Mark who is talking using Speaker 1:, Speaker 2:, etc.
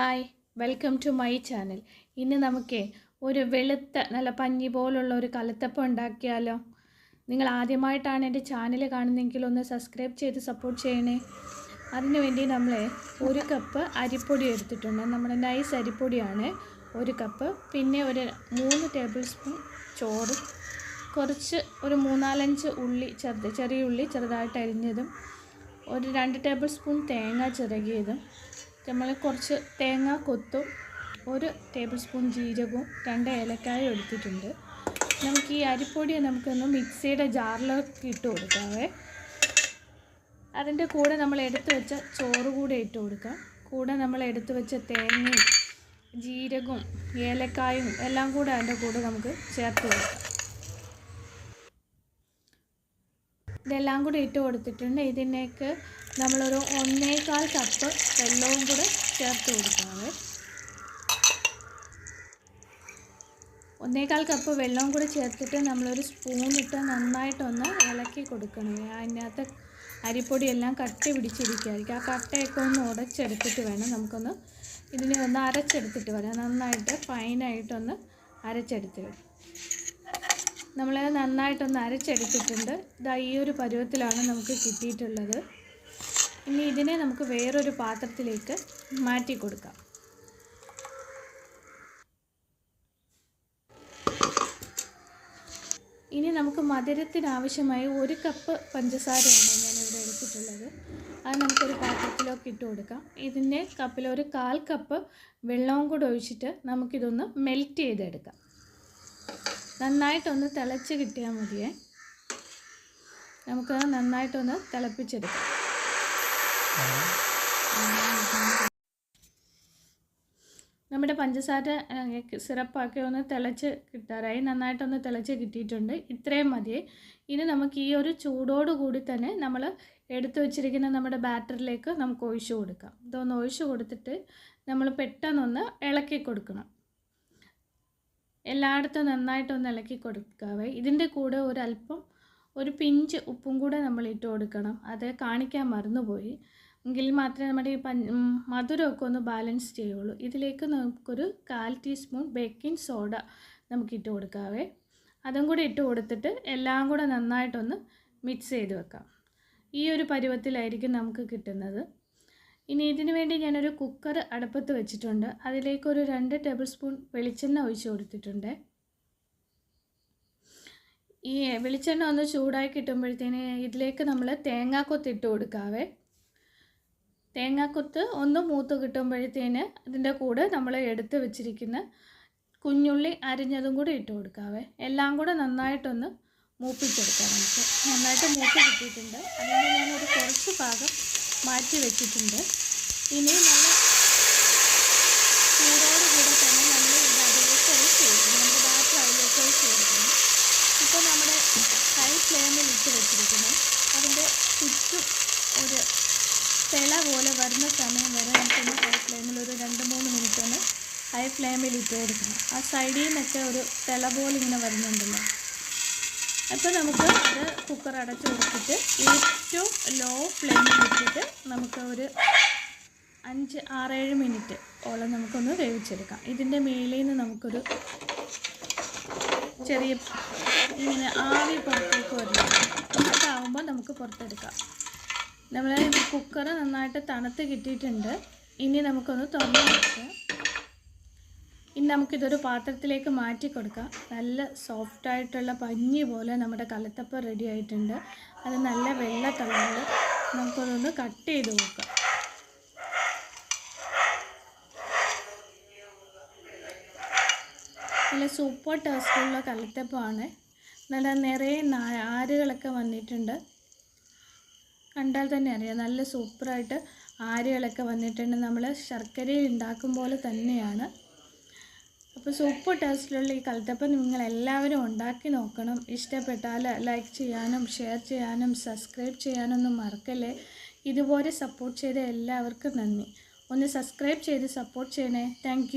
Speaker 1: Hi welcome to my channel ഇന്ന് നമുക്ക് ഒരു വെളുത്ത നല്ല പഞ്ഞി പോലുള്ള ഒരു കലത്തപ്പം ഉണ്ടാക്കിയാലോ? നിങ്ങൾ ആദ്യമായിട്ടാണ് എന്റെ ചാനൽ കാണുന്നതെങ്കിൽ ഒന്ന് സബ്സ്ക്രൈബ് ചെയ്ത് സപ്പോർട്ട് ചെയ്യണേ. അതിനുവേണ്ടി നമ്മൾ ഒരു കപ്പ് അരിപ്പൊടി എടുത്തിട്ടുണ്ട്. നമ്മുടെ നൈസ് അരിപ്പൊടിയാണ് ഒരു കപ്പ് പിന്നെ ഒരു മൂന്ന് ടേബിൾ സ്പൂൺ ചോറ്. കുറച്ച് ഒരു മൂന്നാലഞ്ച് ഉള്ളി ചെറുത് ചെറിയ ഉള്ളി ചെറുതായിട്ട് അരിഞ്ഞതും ഒരു രണ്ട് ടേബിൾ സ്പൂൺ തേങ്ങ ചിരകിയതും. നമ്മൾ കുറച്ച് തേങ്ങ കൊത്തും ഒരു ടേബിൾ സ്പൂൺ ജീരകവും രണ്ട് ഏലക്കായും എടുത്തിട്ടുണ്ട്. നമുക്ക് ഈ അരിപ്പൊടിയെ നമുക്കൊന്ന് മിക്സിയുടെ ജാറിലേക്ക് ഇട്ട് കൊടുക്കാവേ. അതിന്റെ കൂടെ നമ്മൾ എടുത്തു വെച്ച ചോറ് കൂടെ ഇട്ട് കൊടുക്കാം. കൂടെ നമ്മൾ എടുത്തു വെച്ച തേങ്ങയും ജീരകവും ഏലക്കായും എല്ലാം കൂടെ അതിന്റെ കൂടെ നമുക്ക് ചേർത്ത് കൊടുക്കാം. ഇതെല്ലാം കൂടി ഇട്ട് കൊടുത്തിട്ടുണ്ട്. ഇതിനേക്ക് നമ്മളൊരു ഒന്നേകാൽ കപ്പ് വെള്ളവും കൂടെ ചേർത്ത് കൊടുക്കുന്നത് ഒന്നേകാൽ കപ്പ് വെള്ളവും കൂടി ചേർത്തിട്ട് നമ്മളൊരു സ്പൂണിട്ട് നന്നായിട്ടൊന്ന് ഇളക്കി കൊടുക്കണം. അതിനകത്ത് അരിപ്പൊടി എല്ലാം കട്ടി പിടിച്ചിരിക്കുകയായിരിക്കും. ആ കട്ടയൊക്കെ ഒന്ന് ഉടച്ചെടുത്തിട്ട് വേണം നമുക്കൊന്ന് ഇതിനെ ഒന്ന് അരച്ചെടുത്തിട്ട് വരാം. നന്നായിട്ട് ഫൈനായിട്ടൊന്ന് അരച്ചെടുത്തിട്ട് നമ്മൾ നന്നായിട്ടൊന്ന് അരച്ചെടുത്തിട്ടുണ്ട്. ഇതാ ഈ ഒരു പരുവത്തിലാണ് നമുക്ക് കിട്ടിയിട്ടുള്ളത്. ഇനി ഇതിനെ നമുക്ക് വേറൊരു പാത്രത്തിലേക്ക് മാറ്റി കൊടുക്കാം. ഇനി നമുക്ക് മധുരത്തിന് ആവശ്യമായ ഒരു കപ്പ് പഞ്ചസാരയാണ് ഞാനിവിടെ എടുത്തിട്ടുള്ളത്. അത് നമുക്കൊരു പാത്രത്തിലേക്ക് ഇട്ട് കൊടുക്കാം. ഇതിന്റെ കപ്പിൽ ഒരു കാൽ കപ്പ് വെള്ളവും കൂടെ ഒഴിച്ചിട്ട് നമുക്കിതൊന്ന് മെൽറ്റ് ചെയ്തെടുക്കാം. നന്നായിട്ടൊന്ന് തിളച്ച് കിട്ടിയാൽ മതിയേ. നമുക്ക് നന്നായിട്ടൊന്ന് തിളപ്പിച്ചെടുക്കാം. നമ്മുടെ പഞ്ചസാര സിറപ്പാക്കി ഒന്ന് തിളച്ച് കിട്ടാറായി. നന്നായിട്ടൊന്ന് തിളച്ച് കിട്ടിയിട്ടുണ്ട്. ഇത്രയും മതി. ഇനി നമുക്ക് ഈ ഒരു ചൂടോട് കൂടി തന്നെ നമ്മൾ എടുത്തു വച്ചിരിക്കുന്ന നമ്മുടെ ബാറ്ററിലേക്ക് നമുക്ക് ഒഴിച്ചു കൊടുക്കാം. ഇതൊന്ന് ഒഴിച്ചു കൊടുത്തിട്ട് നമ്മൾ പെട്ടെന്നൊന്ന് ഇളക്കി കൊടുക്കണം. എല്ലായിടത്തും നന്നായിട്ടൊന്ന് ഇളക്കി കൊടുക്കാവേ. ഇതിന്റെ കൂടെ ഒരല്പം ഒരു പിഞ്ച് ഉപ്പും കൂടെ നമ്മൾ ഇട്ട് കൊടുക്കണം. അത് കാണിക്കാൻ മറന്നുപോയി. എങ്കിൽ മാത്രമേ നമ്മുടെ ഈ പഞ്ച് മധുരമൊക്കെ ഒന്ന് ബാലൻസ് ചെയ്യുള്ളൂ. ഇതിലേക്ക് നമുക്കൊരു കാൽ ടീസ്പൂൺ ബേക്കിംഗ് സോഡ നമുക്ക് ഇട്ട് കൊടുക്കാവേ. അതും കൂടെ ഇട്ട് കൊടുത്തിട്ട് എല്ലാം കൂടെ നന്നായിട്ടൊന്ന് മിക്സ് ചെയ്ത് വെക്കാം. ഈ ഒരു പരുവത്തിലായിരിക്കും നമുക്ക് കിട്ടുന്നത്. ഇനി ഇതിനു വേണ്ടി ഞാനൊരു കുക്കർ അടുപ്പത്ത് വെച്ചിട്ടുണ്ട്. അതിലേക്ക് ഒരു രണ്ട് ടേബിൾ സ്പൂൺ വെളിച്ചെണ്ണ ഒഴിച്ച് കൊടുത്തിട്ടുണ്ട്. ഈ വെളിച്ചെണ്ണ ഒന്ന് ചൂടായി കിട്ടുമ്പോഴത്തേന് ഇതിലേക്ക് നമ്മൾ തേങ്ങാക്കൊത്ത് ഇട്ട് കൊടുക്കാവേ. തേങ്ങാക്കൊത്ത് ഒന്ന് മൂത്ത് കിട്ടുമ്പോഴത്തേന് ഇതിന്റെ കൂടെ നമ്മൾ എടുത്ത് വെച്ചിരിക്കുന്ന കുഞ്ഞുള്ളി അരിഞ്ഞതും കൂടി ഇട്ട് കൊടുക്കാവേ. എല്ലാം കൂടെ നന്നായിട്ടൊന്ന് മൂപ്പിച്ചെടുക്കാം നമുക്ക്. നന്നായിട്ട് മൂത്ത് കിട്ടിയിട്ടുണ്ട്. അതുകൊണ്ട് ഞാനൊരു കുറച്ച് ഭാഗം മാറ്റി വെച്ചിട്ടുണ്ട്. ഇനി നല്ല ചൂടോടുകൂടെ തന്നെ നമ്മൾ ഇത് അതിലേക്ക് കൊടുക്കണം നമ്മുടെ ബാറ്റർ അതിലേക്ക് കൊടുക്കണം ഇപ്പോൾ നമ്മുടെ ഹൈ ഫ്ലെയിമിൽ ഇട്ട് വെച്ചിരിക്കുന്നു. അതിന്റെ ചുറ്റും ഒരു തിള പോലെ വരുന്ന സമയം വരെ നമുക്കൊന്ന് ഹൈ ഫ്ലെയിമിൽ ഒരു രണ്ട് മൂന്ന് മിനിറ്റ് ഒന്ന് ഹൈ ഫ്ലെയിമിൽ ഇട്ട് കൊടുക്കണം. ആ സൈഡിൽ നിന്നൊക്കെ ഒരു തിള പോലെ ഇങ്ങനെ വരുന്നുണ്ടല്ലോ അപ്പോൾ നമുക്ക് ഇത് കുക്കർ അടച്ച് കൊടുത്തിട്ട് ഏറ്റവും ലോ ഫ്ലെയിമിൽ വെച്ചിട്ട് നമുക്ക് ഒരു അഞ്ച് ആറേഴ് മിനിറ്റ് ഓളം നമുക്കൊന്ന് വേവിച്ചെടുക്കാം. ഇതിന്റെ മേളിൽ നിന്ന് നമുക്കൊരു ചെറിയ ഇങ്ങനെ ആവി പുറത്തേക്ക് വരുന്നത് ഇതാവുമ്പോൾ നമുക്ക് പുറത്തെടുക്കാം. നമ്മൾ കുക്കർ നന്നായിട്ട് തണുത്ത് കിട്ടിയിട്ടുണ്ട്. ഇനി നമുക്കൊന്ന് തുറന്നു വെക്കാം ഇനി നമുക്കിതൊരു പാത്രത്തിലേക്ക് മാറ്റി കൊടുക്കാം നല്ല സോഫ്റ്റായിട്ടുള്ള പഞ്ഞി പോലെ നമ്മുടെ കലത്തപ്പം റെഡി ആയിട്ടുണ്ട്. അത് നല്ല വെള്ള കളറിൽ നമുക്കതൊന്ന് കട്ട് ചെയ്ത് നോക്കാം നല്ല സൂപ്പർ ടേസ്റ്റുള്ള കലത്തപ്പമാണ്. നല്ല നിറയെ ആരുകളൊക്കെ വന്നിട്ടുണ്ട്. കണ്ടാൽ തന്നെ അറിയാം. നല്ല സൂപ്പറായിട്ട് ആരുകളൊക്കെ വന്നിട്ടുണ്ട്. നമ്മൾ ശർക്കരയിൽ ഉണ്ടാക്കും പോലെ തന്നെയാണ്. അപ്പോൾ സൂപ്പർ ടേസ്റ്റിലുള്ള ഈ കൽത്തപ്പം നിങ്ങൾ എല്ലാവരും ഉണ്ടാക്കി നോക്കണം. ഇഷ്ടപ്പെട്ടാൽ ലൈക്ക് ചെയ്യാനും ഷെയർ ചെയ്യാനും സബ്സ്ക്രൈബ് ചെയ്യാനൊന്നും മറക്കല്ലേ? ഇതുപോലെ സപ്പോർട്ട് ചെയ്ത എല്ലാവർക്കും നന്ദി. ഒന്ന് സബ്സ്ക്രൈബ് ചെയ്ത് സപ്പോർട്ട് ചെയ്യണേ. താങ്ക്